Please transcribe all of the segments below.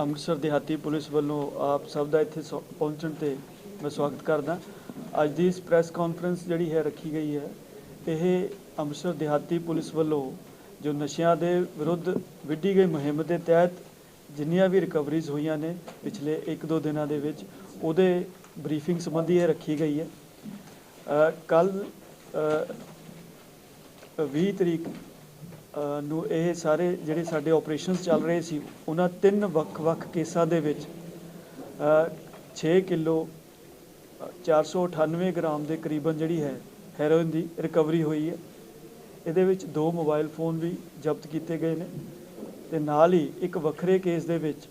ਅੰਮ੍ਰਿਤਸਰ ਦਿਹਾਤੀ ਪੁਲਿਸ ਵੱਲੋਂ ਆਪ ਸਭ ਦਾ ਇੱਥੇ ਸੌ- ਪਹੁੰਚਣ ਤੇ ਮੈਂ ਸਵਾਗਤ ਕਰਦਾ। ਅੱਜ ਦੀ ਇਸ ਪ੍ਰੈਸ ਕਾਨਫਰੰਸ ਜਿਹੜੀ ਹੈ ਰੱਖੀ ਗਈ ਹੈ, ਇਹ ਅੰਮ੍ਰਿਤਸਰ ਦਿਹਾਤੀ ਪੁਲਿਸ ਵੱਲੋਂ ਜੋ ਨਸ਼ਿਆਂ ਦੇ ਵਿਰੁੱਧ ਵਿੱਢੀ ਗਈ ਮੁਹਿੰਮ ਦੇ ਤਹਿਤ ਜਿੰਨੀਆਂ ਵੀ ਰਿਕਵਰੀਜ਼ ਹੋਈਆਂ ਨੇ ਪਿਛਲੇ 1-2 ਦਿਨਾਂ ਦੇ ਵਿੱਚ, ਉਹਦੇ ਬਰੀਫਿੰਗ ਸੰਬੰਧੀ ਇਹ ਰੱਖੀ ਗਈ ਹੈ। ਕੱਲ 20 ਤਰੀਕ ਨੂੰ ਇਹ ਸਾਰੇ ਜਿਹੜੇ ਸਾਡੇ ਆਪਰੇਸ਼ਨਸ ਚੱਲ ਰਹੇ ਸੀ ਉਹਨਾਂ ਤਿੰਨ ਵੱਖ-ਵੱਖ ਕੇਸਾਂ ਦੇ ਵਿੱਚ ਅ, 6 ਕਿਲੋ ਅ, 498 ਗ੍ਰਾਮ ਦੇ ਕਰੀਬਨ ਜਿਹੜੀ ਹੈ ਹੈਰੋਇਨ ਦੀ ਰਿਕਵਰੀ ਹੋਈ ਹੈ। ਇਹਦੇ ਵਿੱਚ ਦੋ ਮੋਬਾਈਲ ਫੋਨ ਵੀ ਜ਼ਬਤ ਕੀਤੇ ਗਏ ਨੇ ਤੇ ਨਾਲ ਹੀ ਇੱਕ ਵੱਖਰੇ ਕੇਸ ਦੇ ਵਿੱਚ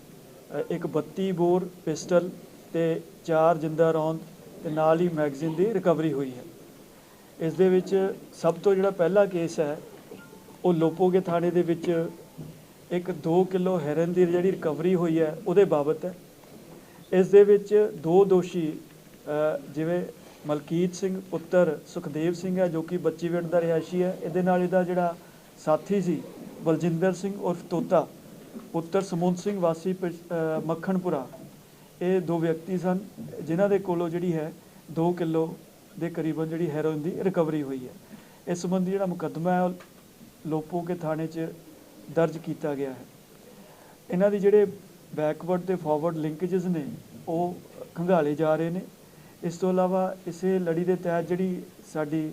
ਇੱਕ 32 ਬੋਰ ਪਿਸਟਲ ਤੇ ਚਾਰ ਜਿੰਦਾ ਰੌਂਦ ਤੇ ਨਾਲ ਹੀ ਮੈਗਜ਼ੀਨ ਦੀ ਰਿਕਵਰੀ ਹੋਈ ਹੈ। ਇਸ ਦੇ ਵਿੱਚ ਸਭ ਤੋਂ ਜਿਹੜਾ ਪਹਿਲਾ ਕੇਸ ਹੈ ਉਹ ਲੋਪੋਗੇ ਥਾਣੇ ਦੇ ਵਿੱਚ ਇੱਕ 2 ਕਿਲੋ ਹੈਰਨ ਦੀ ਜਿਹੜੀ ਰਿਕਵਰੀ ਹੋਈ ਹੈ, ਉਹਦੇ ਬਾਬਤ ਹੈ। ਇਸ ਦੇ ਵਿੱਚ ਦੋ ਦੋਸ਼ੀ ਜਿਵੇਂ ਮਲਕੀਤ ਸਿੰਘ, ਪੁੱਤਰ ਸੁਖਦੇਵ ਸਿੰਘ ਹੈ, ਜੋ ਕਿ ਬੱਚੀ ਬੱਚੀਵਿੰਡ ਦਾ ਰਿਹਾਇਸ਼ੀ ਹੈ। ਇਹਦੇ ਨਾਲ ਇਹਦਾ ਜਿਹੜਾ ਸਾਥੀ ਸੀ, ਬਲਜਿੰਦਰ ਸਿੰਘ ਉਰਫ ਤੋਤਾ, ਪੁੱਤਰ ਸਮੁੰਦ ਸਿੰਘ, ਵਾਸੀ ਪਿ- ਮੱਖਣਪੁਰਾ। ਇਹ ਦੋ ਵਿਅਕਤੀ ਸਨ, ਜਿਨ੍ਹਾਂ ਦੇ ਕੋਲੋਂ ਜਿਹੜੀ ਹੈ 2 ਕਿਲੋ ਦੇ ਕਰੀਬਨ ਜਿਹੜੀ ਹੈਰੋਇਨ ਦੀ ਰਿਕਵਰੀ ਹੋਈ ਹੈ। ਇਸ ਸੰਬੰਧੀ ਜਿਹੜਾ ਮੁਕੱਦਮਾ ਹੈ ਉਹ ਲੋਪੋ ਕੇ ਥਾਣੇ 'ਚ ਦਰਜ ਕੀਤਾ ਗਿਆ ਹੈ। ਇਹਨਾਂ ਦੀ ਜਿਹੜੇ ਬੈਕਵਰਡ ਤੇ ਫਾਰਵਰਡ ਲਿੰਕੇजेस ਨੇ ਉਹ ਖੰਗਾਲੇ ਜਾ ਰਹੇ ਨੇ। ਇਸ ਤੋਂ ਇਲਾਵਾ ਇਸੇ ਲੜੀ ਦੇ ਤਹਿਤ ਜਿਹੜੀ ਸਾਡੀ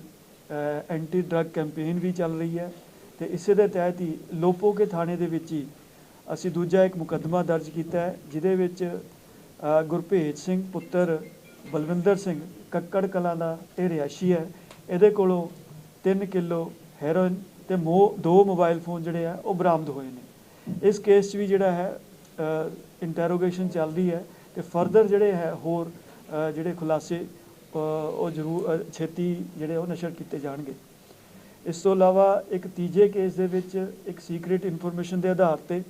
ਐਂਟੀ ਡਰੱਗ ਕੈਂਪੇਨ ਵੀ ਚੱਲ ਰਹੀ ਹੈ ਤੇ ਇਸੇ ਦੇ ਤਹਿਤ ਹੀ ਲੋਪੋ ਕੇ ਥਾਣੇ ਦੇ ਵਿੱਚ ਹੀ ਅਸੀਂ ਦੂਜਾ ਇੱਕ ਮੁਕੱਦਮਾ ਦਰਜ ਕੀਤਾ ਹੈ ਜਿਹਦੇ ਵਿੱਚ ਅ, ਗੁਰਭੇਜ ਸਿੰਘ ਪੁੱਤਰ ਬਲਵਿੰਦਰ ਸਿੰਘ ਕੱਕੜ ਕਲਾਂ ਦਾ ਇਹ ਰਿਹਾਇਸ਼ੀ ਹੈ। ਇਹਦੇ ਕੋਲੋਂ 3 ਕਿਲੋ ਹੈਰੋਇਨ ਤੇ ਮੋ ਦੋ ਮੋਬਾਈਲ ਫੋਨ ਜਿਹੜੇ ਆ, ਉਹ ਬਰਾਮਦ ਹੋਏ ਨੇ। ਇਸ ਕੇਸ 'ਚ ਵੀ ਜਿਹੜਾ ਹੈ ਇੰਟਰੋਗੇਸ਼ਨ ਚੱਲ ਰਹੀ ਹੈ ਤੇ ਫਰਦਰ ਜਿਹੜੇ ਹੈ, ਹੋਰ ਜਿਹੜੇ ਖੁਲਾਸੇ ਉਹ ਜ਼ਰੂਰ ਛੇਤੀ ਜਿਹੜੇ ਉਹ ਨਸ਼ਰ ਕੀਤੇ ਜਾਣਗੇ। ਇਸ ਤੋਂ ਇਲਾਵਾ ਇੱਕ ਤੀਜੇ ਕੇਸ ਦੇ ਵਿੱਚ ਇੱਕ ਸੀਕ੍ਰੀਟ ਇਨਫੋਰਮੇਸ਼ਨ ਦੇ ਆਧਾਰ ਤੇ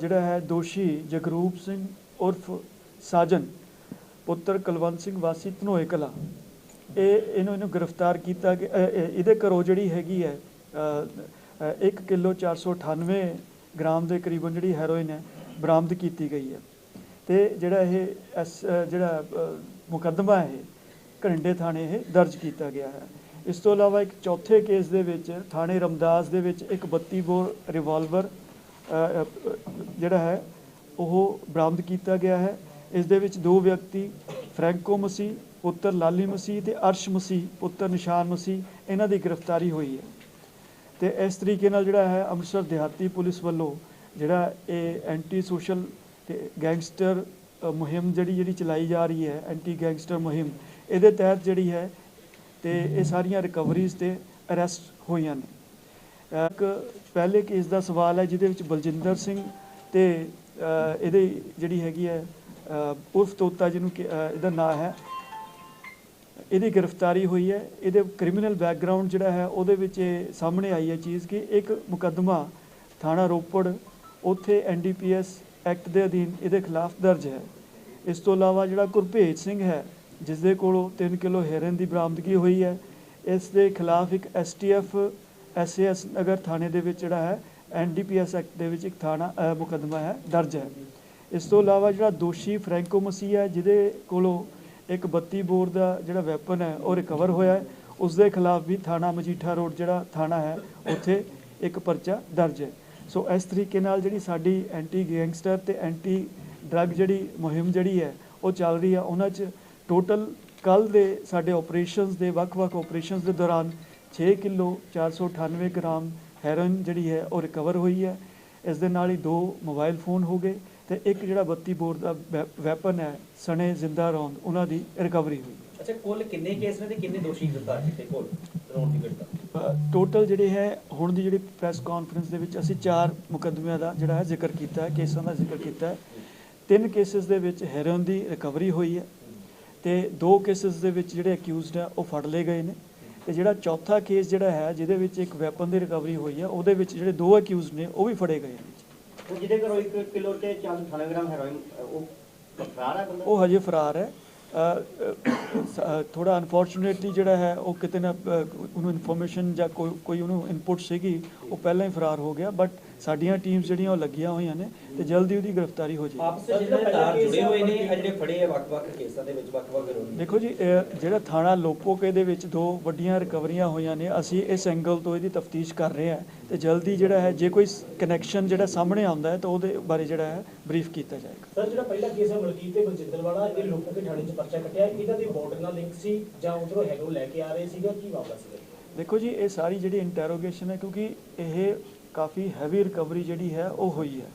ਜਿਹੜਾ ਹੈ ਦੋਸ਼ੀ ਜਗਰੂਪ ਸਿੰਘ ਉਰਫ ਸਾਜਨ, ਪੁੱਤਰ ਕੁਲਵੰਤ ਸਿੰਘ ਵਾਸੀ ਧਨੋਏ ਕਲਾ। ਇਹ ਇਹਨੂੰ ਇਹਨੂੰ ਗ੍ਰਿਫਤਾਰ ਕੀਤਾ ਕਿ ਅ, ਇਹਦੇ ਘਰੋਂ ਜਿਹੜੀ ਹੈਗੀ ਹੈ 1 ਕਿਲੋ 498 ਗ੍ਰਾਮ ਦੇ ਕਰੀਬਨ ਜਿਹੜੀ ਹੈਰੋਇਨ ਹੈ ਬਰਾਮਦ ਕੀਤੀ ਗਈ ਹੈ। ਤੇ ਜਿਹੜਾ ਇਹ ਐਸ ਜਿਹੜਾ ਮੁਕੱਦਮਾ ਹੈ ਘਰਿੰਡੇ ਥਾਣੇ ਇਹ ਦਰਜ ਕੀਤਾ ਗਿਆ ਹੈ। ਇਸ ਤੋਂ ਇਲਾਵਾ ਇੱਕ ਚੌਥੇ ਕੇਸ ਦੇ ਵਿੱਚ ਥਾਣੇ ਰਮਦਾਸ ਦੇ ਵਿੱਚ ਇੱਕ 32 ਬੋਰ ਰਿਵਾਲਵਰ ਜਿਹੜਾ ਹੈ ਉਹ ਬਰਾਮਦ ਕੀਤਾ ਗਿਆ ਹੈ। ਇਸ ਦੇ ਵਿੱਚ ਦੋ ਵਿਅਕਤੀ ਫ੍ਰੈਂਕੋ ਮਸੀ ਪੁੱਤਰ ਲਾਲੀ ਮਸੀਹ ਤੇ ਅਰਸ਼ ਮਸੀਹ, ਪੁੱਤਰ ਨਿਸ਼ਾਨ ਮਸੀਹ, ਇਹਨਾਂ ਦੀ ਗ੍ਰਿਫਤਾਰੀ ਹੋਈ ਹੈ। ਤੇ ਇਸ ਤਰੀਕੇ ਨਾਲ ਜਿਹੜਾ ਹੈ ਅੰਮ੍ਰਿਤਸਰ ਦਿਹਾਤੀ ਪੁਲਿਸ ਵੱਲੋਂ ਜਿਹੜਾ ਇਹ ਐਂਟੀ ਸੋਸ਼ਲ ਤੇ ਗੈਂਗਸਟਰ ਮੁਹਿੰਮ ਜਿਹੜੀ ਜਿਹੜੀ ਚਲਾਈ ਜਾ ਰਹੀ ਹੈ ਐਂਟੀ ਗੈਂਗਸਟਰ ਮੁਹਿੰਮ, ਇਹਦੇ ਤਹਿਤ ਜਿਹੜੀ ਹੈ ਤੇ ਇਹ ਸਾਰੀਆਂ ਰਿਕਵਰੀਜ਼ ਤੇ ਅਰੈਸਟ ਹੋਈਆਂ ਨੇ। ਇੱਕ ਪਹਿਲੇ ਕੇਸ ਦਾ ਸਵਾਲ ਹੈ ਜਿਹਦੇ ਵਿੱਚ ਬਲਜਿੰਦਰ ਸਿੰਘ ਤੇ ਇਹਦੇ ਜਿਹੜੀ ਹੈਗੀ ਹੈ ਉਰਫ ਤੋਤਾ ਜਿਹਨੂੰ ਕਿ- ਇਹਦਾ ਨਾਂ ਹੈ ਇਹਦੀ ਗ੍ਰਿਫਤਾਰੀ ਹੋਈ ਹੈ। ਇਹਦੇ ਕ੍ਰਿਮੀਨਲ ਬੈਕਗ੍ਰਾਉਂਡ ਜਿਹੜਾ ਹੈ, ਉਹਦੇ ਵਿੱਚ ਇਹ ਸਾਹਮਣੇ ਆਈ ਹੈ ਚੀਜ਼ ਕਿ ਇੱਕ ਮੁਕੱਦਮਾ ਥਾਣਾ ਰੋਪੜ, ਉੱਥੇ ਐਨਡੀਪੀਐਸ ਐਕਟ ਦੇ ਅਧੀਨ ਇਹਦੇ ਖਿਲਾਫ ਦਰਜ ਹੈ। ਇਸ ਤੋਂ ਇਲਾਵਾ ਜਿਹੜਾ ਗੁਰਭੇਜ ਸਿੰਘ ਹੈ ਜਿਸ ਦੇ ਕੋਲੋਂ 3 ਕਿਲੋ ਹੈਰਨ ਦੀ ਬਰਾਮਦਗੀ ਹੋਈ ਹੈ, ਇਸ ਦੇ ਖਿਲਾਫ ਇੱਕ ਐਸਟੀਐਫ ਐਸਏਐਸ ਨਗਰ ਥਾਣੇ ਦੇ ਵਿੱਚ ਜਿਹੜਾ ਹੈ ਐਨਡੀਪੀਐਸ ਐਕਟ ਦੇ ਵਿੱਚ ਇੱਕ ਥਾਣਾ ਮੁਕੱਦਮਾ ਹੈ, ਦਰਜ ਹੈ। ਇਸ ਤੋਂ ਇਲਾਵਾ ਜਿਹੜਾ ਦੋਸ਼ੀ ਫ੍ਰੈਂਕੋ ਮਸੀਹ ਹੈ, ਜਿਹਦੇ ਕੋਲੋਂ ਇੱਕ 32 ਬੋਰ ਦਾ ਜਿਹੜਾ ਵੈਪਨ ਹੈ, ਉਹ ਰਿਕਵਰ ਹੋਇਆ ਹੈ। ਉਸ ਦੇ ਖਿਲਾਫ ਵੀ ਥਾਣਾ ਮਜੀਠਾ ਰੋਡ ਜਿਹੜਾ ਥਾਣਾ ਹੈ, ਉੱਥੇ ਇੱਕ ਪਰਚਾ ਦਰਜ ਹੈ। ਸੋ ਇਸ ਤਰੀਕੇ ਨਾਲ ਜਿਹੜੀ ਸਾਡੀ ਐਂਟੀ ਗੈਂਗਸਟਰ ਤੇ ਐਂਟੀ ਡਰੱਗ ਜਿਹੜੀ ਮੁਹਿੰਮ ਜਿਹੜੀ ਹੈ, ਉਹ ਚੱਲ ਰਹੀ ਹੈ। ਉਹਨਾਂ 'ਚ ਟੋਟਲ ਕੱਲ ਦੇ ਸਾਡੇ ਆਪਰੇਸ਼ਨਸ ਦੇ, ਵੱਖ-ਵੱਖ ਆਪਰੇਸ਼ਨਸ ਦੇ ਦੌਰਾਨ 6 ਕਿਲੋ 498 ਗ੍ਰਾਮ ਹੈਰੋਇਨ ਜਿਹੜੀ ਹੈ, ਉਹ ਰਿਕਵਰ ਹੋਈ ਹੈ। ਇਸ ਦੇ ਨਾਲ ਹੀ ਦੋ ਮੋਬਾਈਲ ਫੋਨ ਹੋ ਗਏ। ਤੇ ਇੱਕ ਜਿਹੜਾ 32 ਬੋਰ ਦਾ ਵੈਪਨ ਹੈ ਸਣੇ ਜ਼ਿੰਦਾ ਰੌਂਦ ਉਹਨਾਂ ਦੀ ਰਿਕਵਰੀ ਹੋਈ। ਅੱਛਾ ਕੁੱਲ ਕਿੰਨੇ ਕੇਸ ਨੇ ਤੇ ਕਿੰਨੇ ਦੋਸ਼ੀ ਗ੍ਰਿਫਤਾਰ ਕੀਤੇ ਕੋਲ ਰੌਣ ਦੀ ਘਟਨਾ? ਟੋਟਲ ਜਿਹੜੇ ਹੈ ਹੁਣ ਦੀ ਜਿਹੜੀ ਪ੍ਰੈਸ ਕਾਨਫਰੰਸ ਦੇ ਵਿੱਚ ਅਸੀਂ ਚਾਰ ਮੁਕੱਦਮਿਆਂ ਦਾ ਜਿਹੜਾ ਹੈ ਜ਼ਿਕਰ ਕੀਤਾ ਹੈ ਕੇਸਾਂ ਦਾ ਜ਼ਿਕਰ ਕੀਤਾ ਹੈ। ਤਿੰਨ ਕੇਸਿਸ ਦੇ ਵਿੱਚ ਹੈਰੋਇਨ ਦੀ ਰਿਕਵਰੀ ਹੋਈ ਹੈ ਤੇ ਦੋ ਕੇਸਿਸ ਦੇ ਵਿੱਚ ਜਿਹੜੇ ਅਕਿਊਜ਼ਡ ਹੈ ਉਹ ਫੜ ਲਏ ਗਏ ਨੇ। ਤੇ ਜਿਹੜਾ ਚੌਥਾ ਕੇਸ ਜਿਹੜਾ ਹੈ ਜਿਹਦੇ ਵਿੱਚ ਇੱਕ ਵੈਪਨ ਦੀ ਰਿਕਵਰੀ ਹੋਈ ਹੈ ਉਹਦੇ ਵਿੱਚ ਜਿਹੜੇ ਦੋ ਅਕਿਊਜ਼ਡ ਨੇ ਉਹ ਵੀ ਫੜੇ ਗਏ ਨੇ। ਤੇ ਜਿਹਦੇ ਘਰੋਂ 1 ਕਿਲੋ ਤੇ 498 ਗ੍ਰਾਮ ਹੈਰੋਇਨ ਉਹ ਫਰਾਰ ਹੈ ਬੰਦਾ? ਉਹ ਹਜੇ ਫਰਾਰ ਹੈ। ਥੋੜਾ ਅਨਫੋਰਚੂਨੇਟਲੀ ਜਿਹੜਾ ਹੈ, ਉਹ ਕਿਤੇ ਨਾ ਉਹਨੂੰ ਇਨਫੋਰਮੇਸ਼ਨ ਜਾਂ ਕੋਈ ਕੋਈ ਉਹਨੂੰ ਇਨਪੁਟ ਸੀਗੀ, ਉਹ ਪਹਿਲਾਂ ਹੀ ਫਰਾਰ ਹੋ ਗਿਆ ਬਟ ਸਾਡੀਆਂ ਟੀਮਸ ਜਿਹੜੀਆਂ ਉਹ ਲੱਗੀਆਂ ਹੋਈਆਂ ਨੇ ਤੇ ਜਲਦੀ ਉਹਦੀ ਗ੍ਰਿਫਤਾਰੀ ਹੋ ਜਾਏਗੀ। ਆਪਸ ਵਿੱਚ ਜਿਹੜੇ ਤਾਰ ਜੁੜੇ ਹੋਏ ਨੇ ਆ ਜਿਹੜੇ ਫੜੇ ਆ ਵੱਖ-ਵੱਖ ਕੇਸਾਂ ਦੇ ਵਿੱਚ ਵੱਖ-ਵੱਖ ਰੋਲ ਦੇਖੋ ਜੀ ਇਹ ਜਿਹੜਾ ਥਾਣਾ ਲੋਪੋਕੇ ਦੇ ਵਿੱਚ ਦੋ ਵੱਡੀਆਂ ਰਿਕਵਰੀਆਂ ਹੋਈਆਂ ਨੇ ਅਸੀਂ ਇਸ ਐਂਗਲ ਤੋਂ ਇਹਦੀ ਤਫਤੀਸ਼ ਕਰ ਰਹੇ ਹਾਂ ਤੇ ਜਲਦੀ ਜਿਹੜਾ ਹੈ ਜੇ ਕੋਈ ਕਨੈਕਸ਼ਨ ਜਿਹੜਾ ਸਾਹਮਣੇ ਆਉਂਦਾ ਹੈ ਤਾਂ ਉਹਦੇ ਬਾਰੇ ਜਿਹੜਾ ਹੈ ਬਰੀਫ ਕੀਤਾ ਜਾਏਗਾ। ਸਰ ਜਿਹੜਾ ਪਹਿਲਾ ਕੇਸ ਹੈ ਮਲਕੀਤ ਤੇ ਬਲਜਿੰਦਰ ਵਾਲਾ ਇਹ ਦੇ ਥਾਣੇ 'ਚ ਪਰਚਾ ਕੱਟਿਆ। ਇਹਨਾਂ ਦੇ ਬਾਰਡਰ ਨਾਲ ਲਿੰਕ ਸੀ ਜਾਂ ਉਧਰੋਂ ਹੈਗੋ ਲੈ ਕੇ ਆ ਰਹੇ ਸੀਗਾ ਕੀ ਸੀਗਾ ਦੇਖੋ ਜੀ ਇਹ ਸਾਰੀ ਜਿਹੜੀ ਇੰਟਰੋਗੇਸ਼ਨ ਹੈ ਕਿਉਂਕਿ ਇਹ ਕਾਫੀ ਹੈਵੀ ਰਿਕਵਰੀ ਜਿਹੜੀ ਹੈ ਉਹ ਹੋਈ ਹੈ।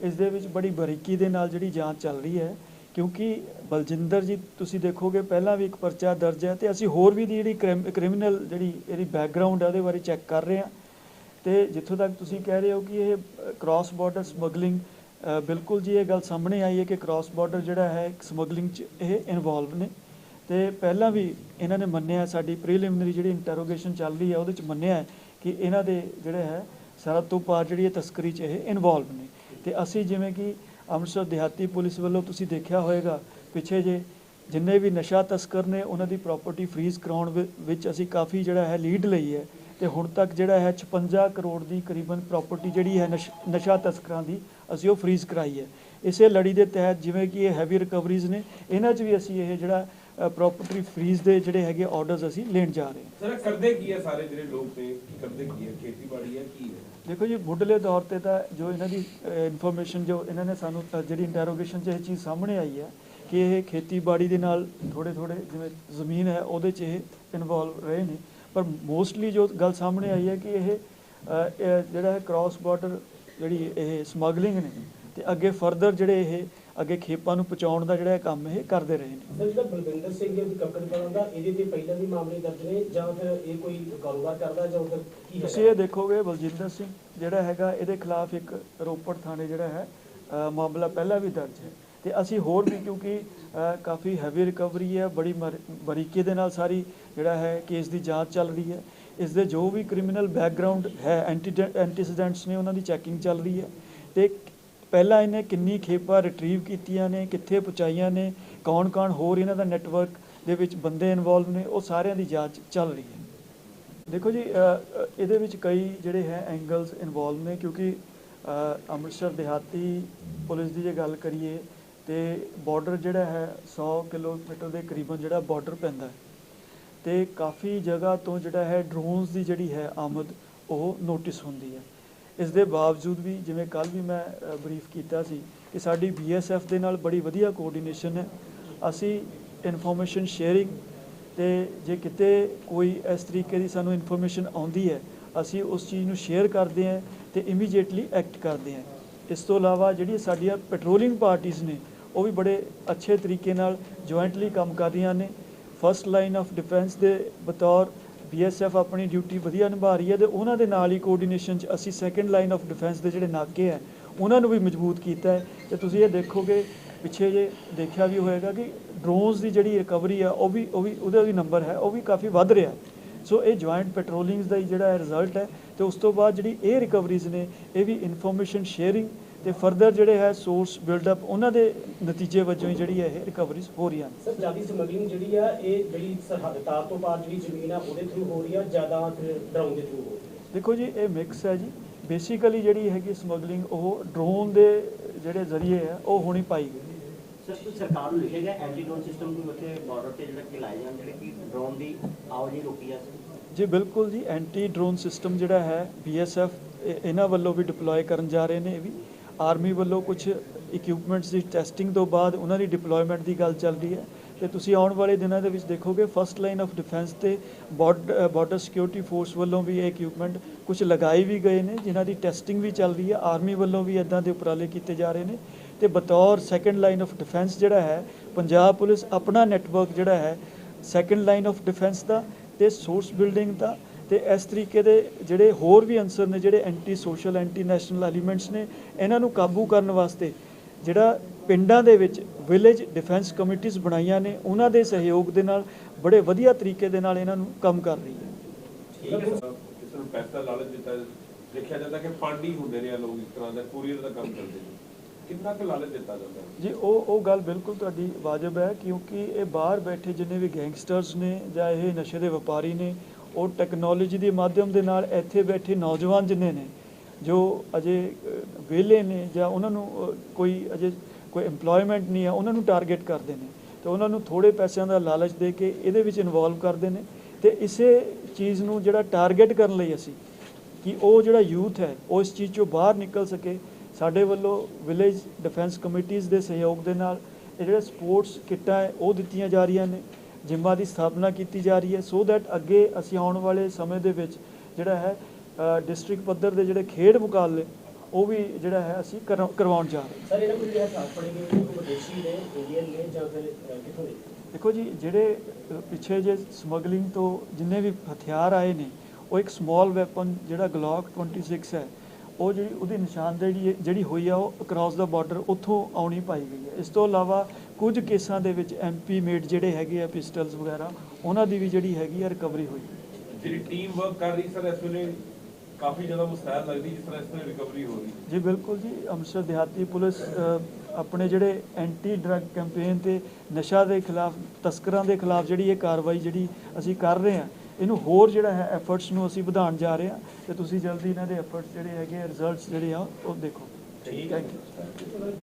ਇਸ ਦੇ ਵਿੱਚ ਬੜੀ ਬਰੀਕੀ ਦੇ ਨਾਲ ਜਿਹੜੀ ਜਾਂਚ ਚੱਲ ਰਹੀ ਹੈ, ਕਿਉਂਕਿ ਬਲਜਿੰਦਰ ਜੀ, ਤੁਸੀਂ ਦੇਖੋਗੇ ਪਹਿਲਾਂ ਵੀ ਇੱਕ ਪਰਚਾ ਦਰਜ ਹੈ ਤੇ ਅਸੀਂ ਹੋਰ ਵੀ ਦੀ ਜਿਹੜੀ ਕ੍ਰਿਮੀਨਲ ਜਿਹੜੀ, ਇਹਦੀ ਬੈਕਗ੍ਰਾਉਂਡ ਹੈ ਉਹਦੇ ਬਾਰੇ ਚੈੱਕ ਕਰ ਰਹੇ ਹਾਂ। ਤੇ ਜਿੱਥੋਂ ਤੱਕ ਤੁਸੀਂ ਕਹਿ ਰਹੇ ਹੋ ਕਿ ਇਹ ਕ੍ਰਾਸ ਬਾਰਡਰ ਸਮਗਲਿੰਗ ਬਿਲਕੁਲ ਜੀ ਇਹ ਗੱਲ ਸਾਹਮਣੇ ਆਈ ਹੈ ਕਿ ਕ੍ਰਾਸ ਬਾਰਡਰ ਜਿਹੜਾ ਹੈ ਸਮਗਲਿੰਗ 'ਚ ਇਹ ਇਨਵੋਲਵ ਨੇ। ਤੇ ਪਹਿਲਾਂ ਵੀ ਇਹਨਾਂ ਨੇ ਮੰਨਿਆ, ਸਾਡੀ ਪ੍ਰੀਲਿਮਿਨਰੀ ਜਿਹੜੀ ਇੰਟਰੋਗੇਸ਼ਨ ਚੱਲ ਰਹੀ ਹੈ, ਉਹਦੇ 'ਚ ਮੰਨਿਆ ਹੈ ਕਿ ਇਹਨਾਂ ਦੇ ਜਿਹੜੇ ਹੈ ਸਾਰਾ ਤੋਂ ਪਾਰ ਜਿਹੜੀ ਇਹ ਤਸਕਰੀ 'ਚ ਇਹ ਇਨਵੋਲਵ ਨੇ। ਤੇ ਅਸੀਂ ਜਿਵੇਂ ਕਿ ਅੰਮ੍ਰਿਤਸਰ ਦਿਹਾਤੀ ਪੁਲਿਸ ਵੱਲੋਂ ਤੁਸੀਂ ਦੇਖਿਆ ਹੋਵੇਗਾ ਪਿੱਛੇ ਜੇ ਜਿੰਨੇ ਵੀ ਨਸ਼ਾ ਤਸਕਰ ਨੇ, ਉਹਨਾਂ ਦੀ ਪ੍ਰਾਪਰਟੀ ਫ੍ਰੀਜ਼ ਕਰਾਉਣ ਵਿ- ਵਿੱਚ ਅਸੀਂ ਕਾਫੀ ਜਿਹੜਾ ਹੈ ਲੀਡ ਲਈ ਹੈ। ਤੇ ਹੁਣ ਤੱਕ ਜਿਹੜਾ ਹੈ 56 ਕਰੋੜ ਦੀ ਕਰੀਬਨ ਪ੍ਰਾਪਰਟੀ ਜਿਹੜੀ ਹੈ ਨਸ਼- ਨਸ਼ਾ ਤਸਕਰਾਂ ਦੀ, ਅਸੀਂ ਉਹ ਫ੍ਰੀਜ਼ ਕਰਾਈ ਹੈ। ਇਸੇ ਲੜੀ ਦੇ ਤਹਿਤ ਜਿਵੇਂ ਕਿ ਇਹ ਹੈਵੀ ਰਿਕਵਰੀਜ਼ ਨੇ, ਇਹਨਾਂ 'ਚ ਵੀ ਅਸੀਂ ਇਹ ਜਿਹੜਾ ਪ੍ਰਾਪਰਟੀ ਫ੍ਰੀਜ਼ ਦੇ ਜਿਹੜੇ ਹੈਗੇ ਆਰਡਰਸ ਅਸੀਂ ਲੈਣ ਜਾ ਰਹੇ ਹਾਂ। ਸਰ ਕਰਦੇ ਕੀ ਹੈ ਸਾਰੇ ਜਿਹੜੇ ਲੋਕ ਨੇ? ਕੀ ਕਰਦੇ ਕੀ ਹੈ? ਖੇਤੀਬਾੜੀ ਹੈ ਕੀ ਹੈ? ਦੇਖੋ ਜੀ ਮੁੱਢਲੇ ਤੌਰ ਤੇ ਤਾਂ ਜੋ ਇਹਨਾਂ ਦੀ ਇਨਫੋਰਮੇਸ਼ਨ ਜੋ ਇਹਨਾਂ ਨੇ ਸਾਨੂੰ ਜਿਹੜੀ ਇੰਟਰੋਗੇਸ਼ਨ 'ਚ ਇਹ ਚੀਜ਼ ਸਾਹਮਣੇ ਆਈ ਹੈ ਕਿ ਇਹ ਖੇਤੀਬਾੜੀ ਦੇ ਨਾਲ ਥੋੜੇ ਥੋੜੇ ਜਿਵੇਂ ਜ਼ਮੀਨ ਹੈ ਉਹਦੇ 'ਚ ਇਹ ਇਨਵੋਲਵ ਰਹੇ ਨੇ। ਪਰ ਮੋਸਟਲੀ ਜੋ ਗੱਲ ਸਾਹਮਣੇ ਆਈ ਹੈ ਕਿ ਇਹ ਅ, ਇਹ ਜਿਹੜਾ ਹੈ ਕ੍ਰਾਸ ਬਾਰਡਰ ਜਿਹੜੀ ਇਹ ਸਮਗਲਿੰਗ ਨੇ ਤੇ ਅੱਗੇ ਫਰਦਰ ਜਿਹੜੇ ਇਹ ਅੱਗੇ ਖੇਪਾਂ ਨੂੰ ਪਹੁੰਚਾਉਣ ਦਾ ਜਿਹੜਾ ਕੰਮ ਇਹ ਕਰਦੇ ਰਹੇ ਨੇ। ਸਰ ਜਿਹੜਾ ਬਲਵਿੰਦਰ ਸਿੰਘ ਹੈ ਕੱਕੜ ਕਲਾਂ ਦਾ ਇਹਦੇ ਤੇ ਪਹਿਲਾਂ ਵੀ ਮਾਮਲੇ ਦਰਜ ਨੇ ਜਾਂ ਫਿਰ ਇਹ ਕੋਈ ਕਾਰੋਬਾਰ ਕਰਦਾ ਜਾਂ ਉਧਰ ਕੀ ਹੈ ਤੁਸੀਂ ਇਹ ਦੇਖੋਗੇ ਬਲਜਿੰਦਰ ਸਿੰਘ ਜਿਹੜਾ ਹੈਗਾ ਇਹਦੇ ਖਿਲਾਫ ਇੱਕ ਰੋਪੜ ਥਾਣੇ ਜਿਹੜਾ ਹੈ ਮਾਮਲਾ ਪਹਿਲਾਂ ਵੀ ਦਰਜ ਹੈ। ਤੇ ਅਸੀਂ ਹੋਰ ਵੀ ਕਿਉਂਕਿ ਕਾਫੀ ਹੈਵੀ ਰਿਕਵਰੀ ਹੈ ਬੜੀ ਬਰੀਕੀ ਦੇ ਨਾਲ ਸਾਰੀ ਜਿਹੜਾ ਹੈ ਕੇਸ ਦੀ ਜਾਂਚ ਚੱਲ ਰਹੀ ਹੈ। ਇਸ ਦੇ ਜੋ ਵੀ ਕ੍ਰਿਮੀਨਲ ਬੈਕਗ੍ਰਾਉਂਡ ਹੈ ਐਂਟੀਸੀਡੈਂਟਸ ਨੇ ਉਹਨਾਂ ਦੀ ਚੈਕਿੰਗ ਚੱਲ ਰਹੀ ਹੈ। ਤੇ ਪਹਿਲਾਂ ਇਹਨੇ ਕਿੰਨੀ ਖੇਪਾਂ ਰਿਟਰੀਵ ਕੀਤੀਆਂ ਨੇ, ਕਿੱਥੇ ਪਹੁੰਚਾਈਆਂ ਨੇ, ਕੌਣ-ਕੌਣ ਹੋਰ ਇਹਨਾਂ ਦਾ ਨੈਟਵਰਕ ਦੇ ਵਿੱਚ ਬੰਦੇ ਇਨਵੋਲਵ ਨੇ, ਉਹ ਸਾਰਿਆਂ ਦੀ ਜਾਂਚ ਚੱਲ ਰਹੀ ਹੈ। ਦੇਖੋ ਜੀ ਇਹਦੇ ਵਿੱਚ ਕਈ ਜਿਹੜੇ ਹੈ ਐਂਗਲਸ ਇਨਵੋਲਵ ਨੇ, ਕਿਉਂਕਿ ਅੰਮ੍ਰਿਤਸਰ ਦਿਹਾਤੀ ਪੁਲਿਸ ਦੀ ਜੇ ਗੱਲ ਕਰੀਏ, ਤੇ ਬਾਰਡਰ ਜਿਹੜਾ ਹੈ 100 ਕਿਲੋਮੀਟਰ ਦੇ ਕਰੀਬਨ ਜਿਹੜਾ ਬਾਰਡਰ ਪੈਂਦਾ ਹੈ, ਤੇ ਕਾਫੀ ਜਗ੍ਹਾ ਤੋਂ ਜਿਹੜਾ ਹੈ ਡਰੋਨਸ ਦੀ ਜਿਹੜੀ ਹੈ ਆਮਦ ਉਹ ਨੋਟਿਸ ਹੁੰਦੀ ਹੈ। ਇਸ ਦੇ ਬਾਵਜੂਦ ਵੀ ਜਿਵੇਂ ਕੱਲ ਵੀ ਮੈਂ ਬਰੀਫ ਕੀਤਾ ਸੀ ਕਿ ਸਾਡੀ ਬੀਐਸਐਫ ਦੇ ਨਾਲ ਬੜੀ ਵਧੀਆ ਕੋਆਰਡੀਨੇਸ਼ਨ ਹੈ। ਅਸੀਂ ਇਨਫੋਰਮੇਸ਼ਨ ਸ਼ੇਅਰਿੰਗ ਤੇ ਜੇ ਕਿਤੇ ਕੋਈ ਇਸ ਤਰੀਕੇ ਦੀ ਸਾਨੂੰ ਇਨਫੋਰਮੇਸ਼ਨ ਆਉਂਦੀ ਹੈ, ਅਸੀਂ ਉਸ ਚੀਜ਼ ਨੂੰ ਸ਼ੇਅਰ ਕਰਦੇ ਹਾਂ ਤੇ ਇਮੀਡੀਏਟਲੀ ਐਕਟ ਕਰਦੇ ਹਾਂ। ਇਸ ਤੋਂ ਇਲਾਵਾ ਜਿਹੜੀ ਸਾਡੀਆਂ ਪੈਟਰੋਲਿੰਗ ਪਾਰਟੀਆਂ ਨੇ, ਉਹ ਵੀ ਬੜੇ ਅੱਛੇ ਤਰੀਕੇ ਨਾਲ ਜੁਆਇੰਟਲੀ ਕੰਮ ਕਰ ਰਹੀਆਂ ਨੇ। ਫਰਸਟ ਲਾਈਨ ਆਫ ਡਿਫੈਂਸ ਦੇ ਬਤੌਰ ਬੀਐਸਐਫ ਆਪਣੀ ਡਿਊਟੀ ਵਧੀਆ ਨਿਭਾ ਰਹੀ ਹੈ ਤੇ ਉਹਨਾਂ ਦੇ ਨਾਲ ਹੀ ਕੋਆਰਡੀਨੇਸ਼ਨ 'ਚ ਅਸੀਂ ਸੈਕੰਡ ਲਾਈਨ ਆਫ ਡਿਫੈਂਸ ਦੇ ਜਿਹੜੇ ਨਾਕੇ ਹੈ, ਉਹਨਾਂ ਨੂੰ ਵੀ ਮਜ਼ਬੂਤ ਕੀਤਾ ਹੈ। ਤੇ ਤੁਸੀਂ ਇਹ ਦੇਖੋਗੇ, ਪਿੱਛੇ ਜੇ ਦੇਖਿਆ ਵੀ ਹੋਏਗਾ ਕਿ ਡਰੋਨਸ ਦੀ ਜਿਹੜੀ ਰਿਕਵਰੀ ਆ ਉਹ ਵੀ ਉਹ ਵੀ, ਉਹਦਾ ਵੀ ਨੰਬਰ ਹੈ, ਉਹ ਵੀ ਕਾਫੀ ਵੱਧ ਰਿਹਾ ਸੋ ਇਹ ਜੁਆਇੰਟ ਪੈਟਰੋਲਿੰਗਸ ਦਾ ਹੀ ਜਿਹੜਾ ਰਿਜ਼ਲਟ ਹੈ ਤੇ ਉਸ ਤੋਂ ਬਾਅਦ ਜਿਹੜੀ ਇਹ ਰਿਕਵਰੀਜ਼ ਨੇ, ਇਹ ਵੀ ਇਨਫੋਰਮੇਸ਼ਨ ਸ਼ੇਅਰਿੰਗ ਤੇ ਫਰਦਰ ਜਿਹੜੇ ਹੈ ਸੋਰਸ ਬਿਲਡ ਅਪ ਉਹਨਾਂ ਦੇ ਨਤੀਜੇ ਵਜੋਂ ਹੀ ਜਿਹੜੀ ਹੈ ਇਹ ਰਿਕਵਰੀਜ਼ ਹੋ ਰਹੀਆਂ ਨੇ। ਸਰ ਜ਼ਿਆਦਾ ਸਮਗਲਿੰਗ ਜਿਹੜੀ ਆ ਇਹ ਜਿਹੜੀ ਸਰਹੱਦ ਤਾਰ ਤੋਂ ਪਾਰ ਜਿਹੜੀ ਜ਼ਮੀਨ ਆ ਉਹਦੇ ਥਰੂ ਹੋ ਰਹੀ ਆ ਜ਼ਿਆਦਾ ਫਿਰ ਡਰਾਉਣ ਦੇ ਥਰੂ ਹੋ ਰਹੀ ਆ? ਦੇਖੋ ਜੀ ਇਹ ਮਿਕਸ ਹੈ ਜੀ। ਬੇਸਿਕਲੀ ਜਿਹੜੀ ਹੈਗੀ ਸਮਗਲਿੰਗ ਉਹ ਡਰੋਨ ਦੇ ਜਿਹੜੇ ਜ਼ਰੀਏ ਹੈ ਉਹ ਹੋਣੀ ਪਾਈ ਗਈ। ਸਰ ਕੋਈ ਸਰਕਾਰ ਨੂੰ ਲਿਖਿਆ ਗਿਆ ਐਂਟੀ ਡਰੋਨ ਸਿਸਟਮ ਨੂੰ ਉੱਥੇ ਬਾਰਡਰ ਤੇ ਜਿਹੜਾ ਕਿ ਲਾਏ ਜਾਣ ਜਿਹੜੇ ਕਿ ਡਰੋਨ ਦੀ ਆਵਾਜਾਈ ਰੋਕੀ ਜਾ ਸਕੇ ਜੀ ਬਿਲਕੁਲ ਜੀ ਐਂਟੀ ਡਰੋਨ ਸਿਸਟਮ ਜਿਹੜਾ ਹੈ ਬੀਐਸਐਫ ਇਹਨਾਂ ਵੱਲੋਂ ਵੀ ਡਿਪਲੋਏ ਕਰਨ ਜਾ ਰਹੇ ਨੇ ਇਹ ਵੀ। ਆਰਮੀ ਵੱਲੋਂ ਕੁਝ ਇਕਵਿਪਮੈਂਟਸ ਦੀ ਟੈਸਟਿੰਗ ਤੋਂ ਬਾਅਦ ਉਹਨਾਂ ਦੀ ਡਿਪਲੋਇਮੈਂਟ ਦੀ ਗੱਲ ਚੱਲ ਰਹੀ ਹੈ। ਤੇ ਤੁਸੀਂ ਆਉਣ ਵਾਲੇ ਦਿਨਾਂ ਦੇ ਵਿੱਚ ਦੇਖੋਗੇ ਫਸਟ ਲਾਈਨ ਆਫ ਡਿਫੈਂਸ ਤੇ ਬਾਰਡਰ ਸਿਕਿਉਰਿਟੀ ਫੋਰਸ ਵੱਲੋਂ ਵੀ ਇਹ ਇਕਵਿਪਮੈਂਟ ਕੁਝ ਲਗਾਏ ਵੀ ਗਏ ਨੇ, ਜਿਨ੍ਹਾਂ ਦੀ ਟੈਸਟਿੰਗ ਵੀ ਚੱਲ ਰਹੀ ਹੈ। ਆਰਮੀ ਵੱਲੋਂ ਵੀ ਇਦਾਂ ਦੇ ਉਪਰਾਲੇ ਕੀਤੇ ਜਾ ਰਹੇ ਨੇ। ਤੇ ਬਤੌਰ ਸੈਕੰਡ ਲਾਈਨ ਆਫ ਡਿਫੈਂਸ ਜਿਹੜਾ ਹੈ, ਪੰਜਾਬ ਪੁਲਿਸ ਆਪਣਾ ਨੈਟਵਰਕ ਜਿਹੜਾ ਹੈ ਸੈਕੰਡ ਲਾਈਨ ਆਫ ਡਿਫੈਂਸ ਦਾ ਤੇ ਸੋਰਸ ਬਿਲਡਿੰਗ ਦਾ ਤੇ ਇਸ ਤਰੀਕੇ ਦੇ ਜਿਹੜੇ ਹੋਰ ਵੀ ਅੰਸਰ ਨੇ ਜਿਹੜੇ anti social anti national elements ਨੇ ਇਹਨਾਂ ਨੂੰ ਕਾਬੂ ਕਰਨ ਵਾਸਤੇ ਜਿਹੜਾ ਪਿੰਡਾਂ ਦੇ ਵਿੱਚ ਵਿਲੇਜ ਡਿਫੈਂਸ ਕਮੇਟੀਆਂ ਬਣਾਈਆਂ ਨੇ ਉਹਨਾਂ ਦੇ ਸਹਿਯੋਗ ਦੇ ਨਾਲ ਬੜੇ ਵਧੀਆ ਤਰੀਕੇ ਦੇ ਨਾਲ ਇਹਨਾਂ ਨੂੰ ਕੰਮ ਕਰ ਰਹੀ ਹੈ। ਠੀਕ ਹੈ ਸਰ। ਕਿਸੇ ਨੂੰ ਪੈਸਾ ਲਾਲਚ ਦਿੱਤਾ ਦੇਖਿਆ ਜਾਂਦਾ ਕਿ ਫੰਡ ਹੀ ਹੁੰਦੇ ਨੇ ਇਹ ਲੋਕ ਇਸ ਤਰ੍ਹਾਂ ਦਾ ਕੁਰੀਅਰ ਦਾ ਕੰਮ ਕਰਦੇ ਨੇ। ਕਿੰਨਾ ਕੁ ਲਾਲਚ ਦਿੱਤਾ ਜਾਂਦਾ ਹੈ? ਜੀ ਉਹ ਉਹ ਗੱਲ ਬਿਲਕੁਲ ਤੁਹਾਡੀ ਵਾਜਬ ਹੈ ਕਿਉਂਕਿ ਇਹ ਬਾਹਰ ਬੈਠੇ ਜਿੰਨੇ ਵੀ ਗੈਂਗਸਟਰਸ ਨੇ ਜਾਂ ਇਹ ਨਸ਼ੇ ਦੇ ਵਪਾਰੀ ਨੇ ਉਹ ਟੈਕਨੋਲੋਜੀ ਦੇ ਮਾਧਿਅਮ ਦੇ ਨਾਲ ਇੱਥੇ ਬੈਠੇ ਨੌਜਵਾਨ ਜਿੰਨੇ ਨੇ, ਜੋ ਅਜੇ ਵਿਹਲੇ ਨੇ ਜਾਂ ਉਹਨਾਂ ਨੂੰ ਕੋਈ ਅਜੇ ਕੋਈ EMPLOYMENT ਨਹੀਂ ਹੈ ਉਹਨਾਂ ਨੂੰ ਟਾਰਗੇਟ ਕਰਦੇ ਨੇ। ਤੇ ਉਹਨਾਂ ਨੂੰ ਥੋੜੇ ਪੈਸਿਆਂ ਦਾ ਲਾਲਚ ਦੇ ਕੇ ਇਹਦੇ ਵਿੱਚ ਇਨਵੋਲਵ ਕਰਦੇ ਨੇ। ਤੇ ਇਸੇ ਚੀਜ਼ ਨੂੰ ਜਿਹੜਾ ਟਾਰਗੇਟ ਕਰਨ ਲਈ ਅਸੀਂ, ਕਿ ਉਹ ਜਿਹੜਾ ਯੂਥ ਹੈ, ਉਹ ਇਸ ਚੀਜ਼ ਚੋਂ ਬਾਹਰ ਨਿਕਲ ਸਕੇ। ਸਾਡੇ ਵੱਲੋਂ ਵਿਲੇਜ ਡਿਫੈਂਸ ਕਮੇਟੀਆਂ ਦੇ ਸਹਿਯੋਗ ਦੇ ਨਾਲ ਇਹ ਜਿਹੜਾ ਸਪੋਰਟਸ ਕਿੱਟਾਂ ਹੈ, ਉਹ ਦਿੱਤੀਆਂ ਜਾ ਰਹੀਆਂ ਨੇ। ਜਿੰਮਾਂ ਦੀ ਸਥਾਪਨਾ ਕੀਤੀ ਜਾ ਰਹੀ ਹੈ ਸੋ ਦੈਟ ਅੱਗੇ ਅਸੀਂ ਆਉਣ ਵਾਲੇ ਸਮੇਂ ਦੇ ਵਿੱਚ ਜਿਹੜਾ ਹੈ ਡਿਸਟ੍ਰਿਕਟ ਪੱਧਰ ਦੇ ਜਿਹੜੇ ਖੇਡ ਮੁਕਾਬਲੇ ਉਹ ਵੀ ਜਿਹੜਾ ਹੈ ਅਸੀਂ ਕਰਵਾ- ਕਰਵਾਉਣ ਜਾ ਰਹੇ ਸਰ ਇਹਨਾਂ ਕੋਲ ਜਿਹੜੇ ਫੜੇ ਗਏ ਉਹ ਵਿਦੇਸ਼ੀ ਨੇ ਇੰਡੀਅਨ ਨੇ ਜਾਂ ਫਿਰ ਕਿੱਥੋਂ ਦੇ? ਦੇਖੋ ਜੀ ਜਿਹੜੇ ਪਿੱਛੇ ਜੇ ਸਮਗਲਿੰਗ ਤੋਂ ਜਿੰਨੇ ਵੀ ਹਥਿਆਰ ਆਏ ਨੇ ਉਹ ਇੱਕ ਸਮਾਲ ਵੈਪਨ ਜਿਹੜਾ ਗਲੌਕ 26 ਹੈ ਉਹ ਜਿਹੜੀ ਉਹਦੀ ਨਿਸ਼ਾਨਦੇਹੀ ਜਿਹੜੀ ਹੋਈ ਆ ਉਹ ਅਕ੍ਰੋਸ ਦਾ ਬਾਰਡਰ ਉੱਥੋਂ ਆਉਣੀ ਪਾਈ ਗਈ ਹੈ। ਇਸ ਤੋਂ ਇਲਾਵਾ ਕੁਝ ਕੇਸਾਂ ਦੇ ਵਿੱਚ ਐਮਪੀ ਮੇਡ ਜਿਹੜੇ ਹੈਗੇ ਆ ਪਿਸਟਲਸ ਵਗੈਰਾ ਉਹਨਾਂ ਦੀ ਵੀ ਜਿਹੜੀ ਹੈਗੀ ਆ ਰਿਕਵਰੀ ਹੋਈ। ਜਿਹੜੀ ਟੀਮ ਵਰਕ ਕਰ ਰਹੀ ਸਰ ਇਸ ਵੇਲੇ ਕਾਫੀ ਜ਼ਿਆਦਾ ਮੁਸਤੈਦ ਲੱਗਦੀ ਜਿਸ ਤਰ੍ਹਾਂ ਇਸ ਤਰ੍ਹਾਂ ਰਿਕਵਰੀ ਹੋ ਰਹੀ। ਜੀ ਬਿਲਕੁਲ ਜੀ ਅੰਮ੍ਰਿਤਸਰ ਦਿਹਾਤੀ ਪੁਲਿਸ ਆਪਣੇ ਜਿਹੜੇ ਐਂਟੀ ਡਰੱਗ ਕੈਂਪੇਨ ਤੇ ਨਸ਼ਾ ਦੇ ਖਿਲਾਫ ਤਸਕਰਾਂ ਦੇ ਖਿਲਾਫ ਜਿਹੜੀ ਇਹ ਕਾਰਵਾਈ ਜਿਹੜੀ ਅਸੀਂ ਕਰ ਰਹੇ ਹਾਂ ਇਹਨੂੰ ਹੋਰ ਜਿਹੜਾ ਹੈ ਐਫਰਟਸ ਨੂੰ ਅਸੀਂ ਵਧਾਉਣ ਜਾ ਰਹੇ ਹਾਂ ਤੇ ਤੁਸੀਂ ਜਲਦੀ ਇਹਨਾਂ ਦੇ ਐਫਰਟਸ ਜਿਹੜੇ ਹੈਗੇ ਰਿਜ਼ਲਟਸ ਜਿਹੜੇ ਆ ਉਹ ਦੇਖੋ। ਠੀਕ ਯੂ